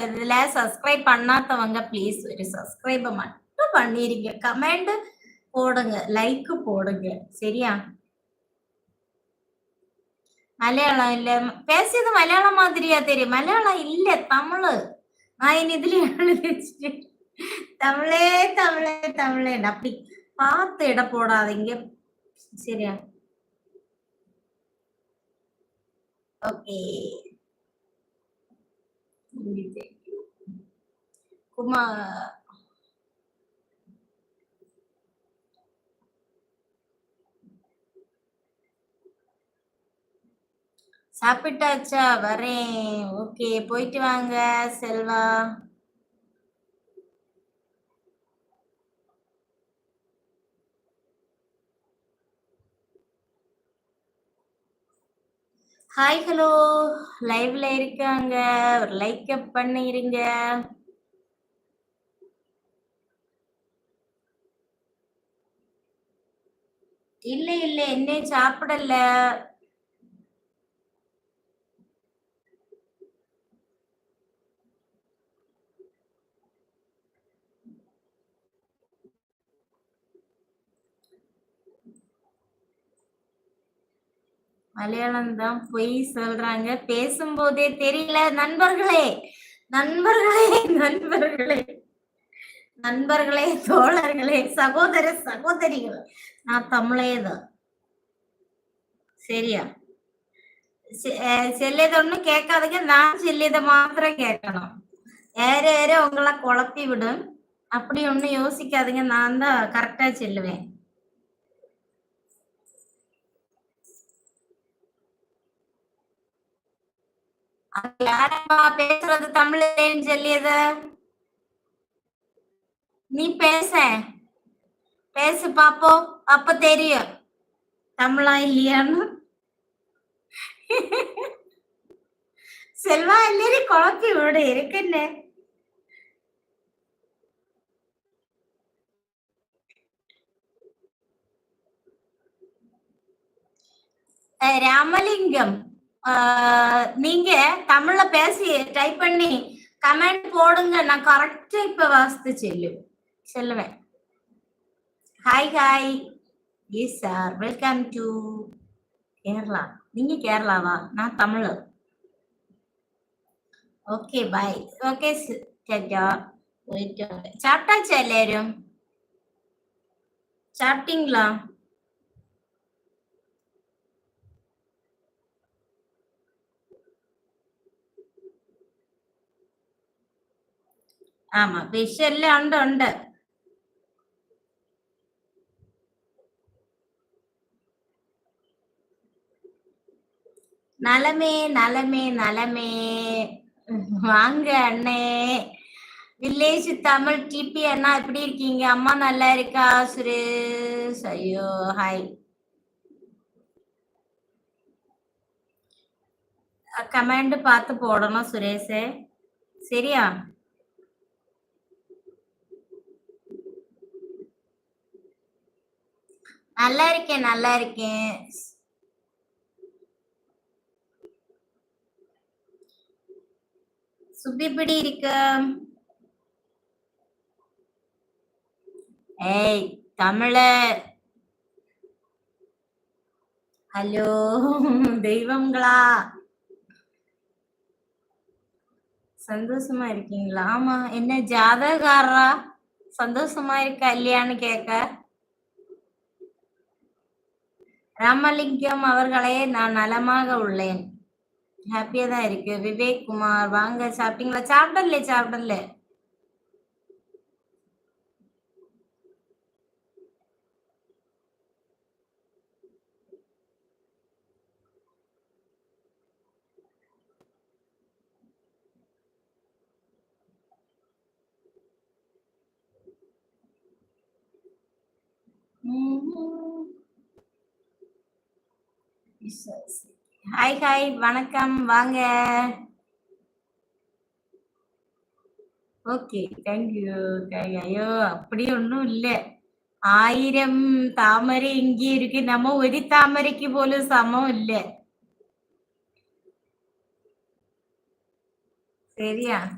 இதுல சப்ஸ்கிரைப் பண்ணாதவங்க ப்ளீஸ் ஒரு சப்ஸ்கிரைப் மட்டும் பண்ணிருங்க. கமெண்ட் போடுங்க. லைக் போடுங்க. சரியா? மலையாளம் இல்ல. பேசியது மலையாளம் மாதிரியா தெரியும். மலையாளம் இல்ல. தமிழ். நான் இனி இதுல எழுதி தமிழே தமிழே தமிழே. அப்படி பார்த்து இட போடாதீங்க. சரியா? ஓகே குமா சாப்பிட்டாச்சா? வரேன். ஓகே போயிட்டு வாங்க செல்வா. ஹாய் ஹலோ லைவ்ல இருக்காங்க. ஒரு லைக்கப் பண்ணிருங்க. இல்ல இல்ல என்ன சாப்பிடல. மலையாளம் தான் பொய் சொல்றாங்க. பேசும்போதே தெரியல. நண்பர்களே நண்பர்களே நண்பர்களே நண்பர்களே தோழர்களே சகோதர சகோதரிகள். நான் தமிழே தான் சரியா ചെല്ലിയത് ഒന്നും കേൾക്കാതെ நான் ചെല്ലിയത് മാത്രം கேட்கணும் ஏற ஏற உங்களை குழப்பி விடும் அப்படி ஒன்றும் யோசிக்காதீங்க நான் தான் கரெக்டா செல்லுவேன் யாரம்மா பேசுறது தமிழ்லன்னு சொல்லியது நீ பேச பேசு பாப்போம் அப்ப தெரியும் தமிழா இல்லையான்னு செல்வா இல்லையே குழப்பி விடு இருக்குன்னு ராமலிங்கம் நீங்க தமிழ்ல பேசி டைப் பண்ணி கமெண்ட் போடுங்க நான் கரெக்டா இப்ப வாசித்து செல்லும் செல்லுவேன் hi hi yes sir welcome to Kerala நீங்க கேரளாவா நான் தமிழ் ஓகே பாய் ஓகே ചേട്ടാ போயிட்டு சாப்பிட்டாச்சா எல்லாரும் சாப்பிட்டீங்களா ആമാ ഫിഷ് എല്ലാം ഉണ്ട് ഉണ്ട് நலமே நலமே நலமே. வாங்க அண்ணே. வில்லேஜ் தமிழ் டிபி அண்ணா எப்படி இருக்கீங்க? அம்மா நல்லா இருக்கா? சுரேஷ் ஐயோ ஹாய் கமெண்ட் பார்த்து போடணும் சுரேஷே. சரியா? நல்லா இருக்கேன் நல்லா இருக்கேன். சுபி எப்படி இருக்க? ஏய் தமிழ. ஹலோ தெய்வங்களா? சந்தோஷமா இருக்கீங்களா? ஆமா என்ன ஜாதகாரா? சந்தோஷமா இருக்க இல்லையான்னு கேட்க. ராமலிங்கம் அவர்களே நான் நலமாக உள்ளேன். ஹாப்பியா தான் இருக்கு. விவேக் குமார் வாங்க சாப்பிட்டீங்களா? சாப்பிடல சாப்பிடல. Mm-hmm. ஹாய் ஹாய் வணக்கம் வாங்க. ஓகே தேங்க்யூ ஐயோ அப்படி ஒன்றும் இல்லை. ஆயிரம் தாமரை இங்கே இருக்கு. நம்ம ஒரு தாமரைக்கு போலும் சமம் இல்லை. சரியா?